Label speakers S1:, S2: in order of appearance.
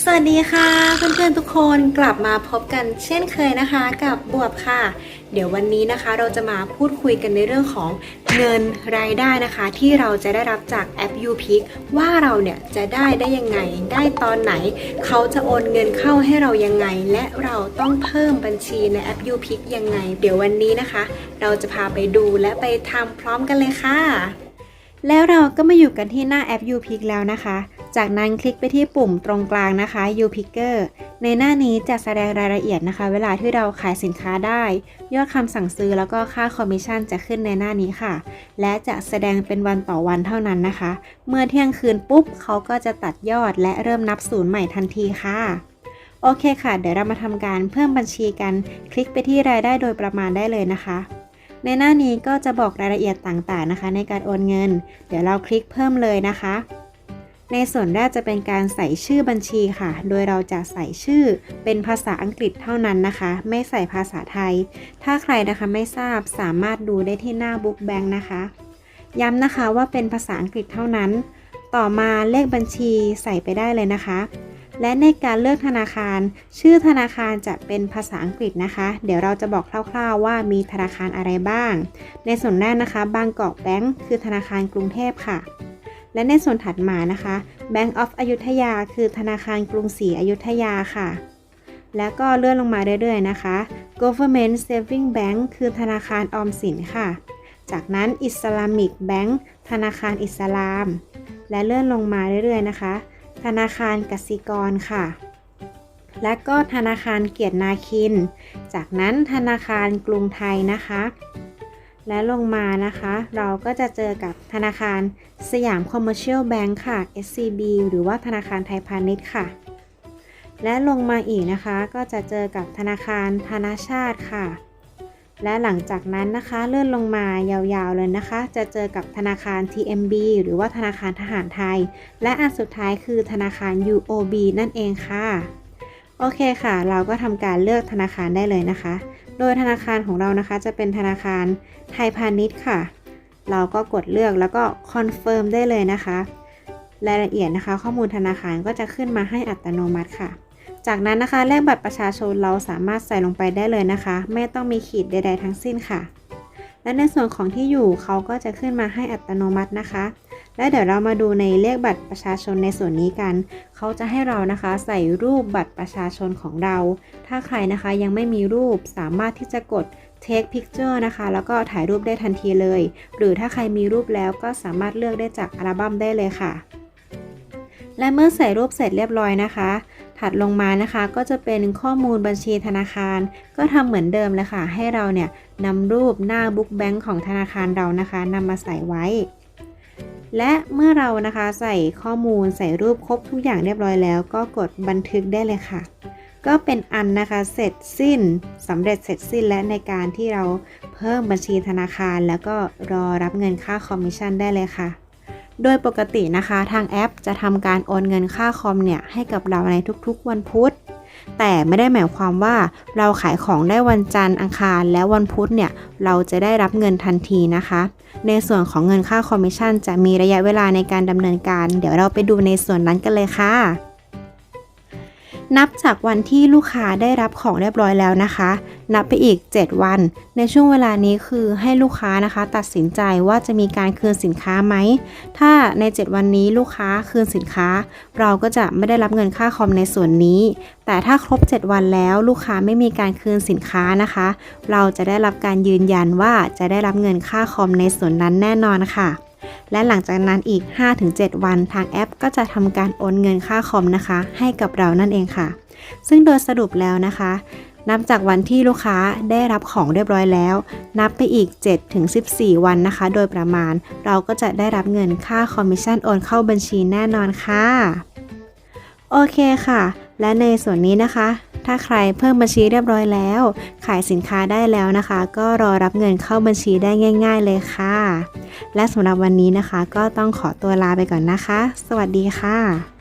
S1: สวัสดีค่ะเพื่อนๆทุกคนกลับมาพบกันเช่นเคยนะคะกับบวบค่ะ เดี๋ยววันนี้นะคะเราจะมาพูดคุยกันในเรื่องของเงินรายได้นะคะ ที่เราจะได้รับจากแอป u p i c ว่าเราเนี่ยจะได้ได้ยังไง ได้ตอนไหน เขาจะโอนเงินเข้าให้เรายังไง และเราต้องเพิ่มบัญชีในแอป u p i c ยังไง เดี๋ยววันนี้นะคะ เราจะพาไปดูและไปทำพร้อมกันเลยค่ะ แล้วเราก็มาอยู่กันที่หน้าแอป u p i c แล้วนะคะ จากนั้นคลิกไปที่ปุ่มตรงกลางนะคะ u p i c k e r ในหน้านี้จะแสดงรายละเอียดนะคะ เวลาที่เราขายสินค้าได้ ยอดคำสั่งซื้อแล้วก็ค่าคอมมิชชั่นจะขึ้นในหน้านี้ค่ะ และจะแสดงเป็นวันต่อวันเท่านั้นนะคะ เมื่อเที่ยงคืนปุ๊บเขาก็จะตัดยอดและเริ่มนับศูนย์ใหม่ทันทีค่ะโอเคค่ะ เดี๋ยวเรามาทำการเพิ่มบัญชีกัน คลิกไปที่รายได้โดยประมาณได้เลยนะคะ ในหน้านี้ก็จะบอกรายละเอียดต่างๆนะคะ ในการโอนเงิน เดี๋ยวเราคลิกเพิ่มเลยนะคะ ในส่วนแรกจะเป็นการใส่ชื่อบัญชีค่ะ โดยเราจะใส่ชื่อเป็นภาษาอังกฤษเท่านั้นนะคะ ไม่ใส่ภาษาไทย ถ้าใครนะคะไม่ทราบสามารถดูได้ที่หน้า Book Bank นะคะ ย้ำนะคะว่าเป็นภาษาอังกฤษเท่านั้น ต่อมาเลขบัญชีใส่ไปได้เลยนะคะ และในการเลือกธนาคาร ชื่อธนาคารจะเป็นภาษาอังกฤษนะคะ เดี๋ยวเราจะบอกคร่าวๆว่ามีธนาคารอะไรบ้าง ในส่วนแรกนะคะ บางกอกแบงค์คือธนาคารกรุงเทพค่ะ และในส่วนถัดมานะคะ Bank of อยุธยา คือธนาคารกรุงศรีอยุธยาค่ะ แล้วก็เลื่อนลงมาเรื่อยๆนะคะ Government Saving Bank คือธนาคารออมสินค่ะ จากนั้น Islamic Bank ธนาคารอิสลาม และเลื่อนลงมาเรื่อยๆนะคะ ธนาคารกสิกรค่ะ และก็ธนาคารเกียรตินาคิน จากนั้นธนาคารกรุงไทยนะคะ และลงมานะคะ เราก็จะเจอกับธนาคารสยามคอมเมอร์เชียลแบงค์ค่ะ SCB หรือว่าธนาคารไทยพาณิชย์ค่ะ และลงมาอีกนะคะก็จะเจอกับธนาคารธนาชาติค่ะ และหลังจากนั้นนะคะเลื่อนลงมายาวๆเลยนะคะ จะเจอกับธนาคาร TMB หรือว่าธนาคารทหารไทย และอันสุดท้ายคือธนาคาร UOB นั่นเองค่ะ โอเคค่ะ เราก็ทำการเลือกธนาคารได้เลยนะคะ โดยธนาคารของเรานะคะ จะเป็นธนาคารไทยพาณิชย์ค่ะ เราก็กดเลือกแล้วก็คอนเฟิร์มได้เลยนะคะ รายละเอียดนะคะ ข้อมูลธนาคารก็จะขึ้นมาให้อัตโนมัติค่ะ จากนั้นนะคะเลขบัตรประชาชนเราสามารถใส่ลงไปได้เลยนะคะ ไม่ต้องมีขีดใด ๆ ทั้งสิ้นค่ะ และในส่วนของที่อยู่เขาก็จะขึ้นมาให้อัตโนมัตินะคะ และเดี๋ยวเรามาดูในเลขบัตรประชาชนในส่วนนี้กัน เขาจะให้เรานะคะ ใส่รูปบัตรประชาชนของเรา ถ้าใครนะคะยังไม่มีรูปสามารถที่จะกด take picture นะคะ แล้วก็ถ่ายรูปได้ทันทีเลย หรือถ้าใครมีรูปแล้วก็สามารถเลือกได้จากอัลบั้มได้เลยค่ะ และเมื่อใส่รูปเสร็จเรียบร้อยนะคะ ถัดลงมานะคะก็จะเป็นข้อมูลบัญชีธนาคาร ก็ทำเหมือนเดิมเลยค่ะ ให้เราเนี่ยนำรูปหน้าบุ๊กแบงค์ของธนาคารเรานะคะนำมาใส่ไว้ และเมื่อเรานะคะใส่ข้อมูลใส่รูปครบทุกอย่างเรียบร้อยแล้ว ก็กดบันทึกได้เลยค่ะ ก็เป็นอันนะคะเสร็จสิ้นสำเร็จเสร็จสิ้นและในการที่เราเพิ่มบัญชีธนาคาร แล้วก็รอรับเงินค่าคอมมิชชั่นได้เลยค่ะ โดยปกตินะคะทางแอปจะทำการโอนเงินค่าคอมเนี่ยให้กับเราในทุกๆ วันพุธ แต่ไม่ได้หมายความว่าเราขายของได้วันจันทร์อังคารและวันพุธเนี่ยเราจะได้รับเงินทันทีนะคะ ในส่วนของเงินค่าคอมมิชชั่นจะมีระยะเวลาในการดำเนินการ เดี๋ยวเราไปดูในส่วนนั้นกันเลยค่ะ นับจากวันที่ลูกค้าได้รับของเรียบร้อยแล้วนะคะ นับไปอีก 7 วัน ในช่วงเวลานี้คือให้ลูกค้านะคะ ตัดสินใจว่าจะมีการคืนสินค้าไหม ถ้าใน 7 วันนี้ลูกค้าคืนสินค้า เราก็จะไม่ได้รับเงินค่าคอมในส่วนนี้ แต่ถ้าครบ 7 วันแล้วลูกค้าไม่มีการคืนสินค้านะคะ เราจะได้รับการยืนยันว่าจะได้รับเงินค่าคอมในส่วนนั้นแน่นอนค่ะ และหลังจากนั้นอีก 5-7 วันทางแอปก็จะทำการโอนเงินค่าคอมนะคะ ให้กับเรานั่นเองค่ะ ซึ่งโดยสรุปแล้วนะคะนับจากวันที่ลูกค้าได้รับของเรียบร้อยแล้ว นับไปอีก 7-14 วันนะคะ โดยประมาณ เราก็จะได้รับเงินค่าคอมมิชชั่นโอนเข้าบัญชีแน่นอนค่ะ โอเคค่ะ และในส่วนนี้นะคะ ถ้าใครเพิ่มบัญชีเรียบร้อยแล้ว ขายสินค้าได้แล้วนะคะ ก็รอรับเงินเข้าบัญชีได้ง่าย ๆเลยค่ะ และสำหรับวันนี้นะคะ ก็ต้องขอตัวลาไปก่อนนะคะ สวัสดีค่ะ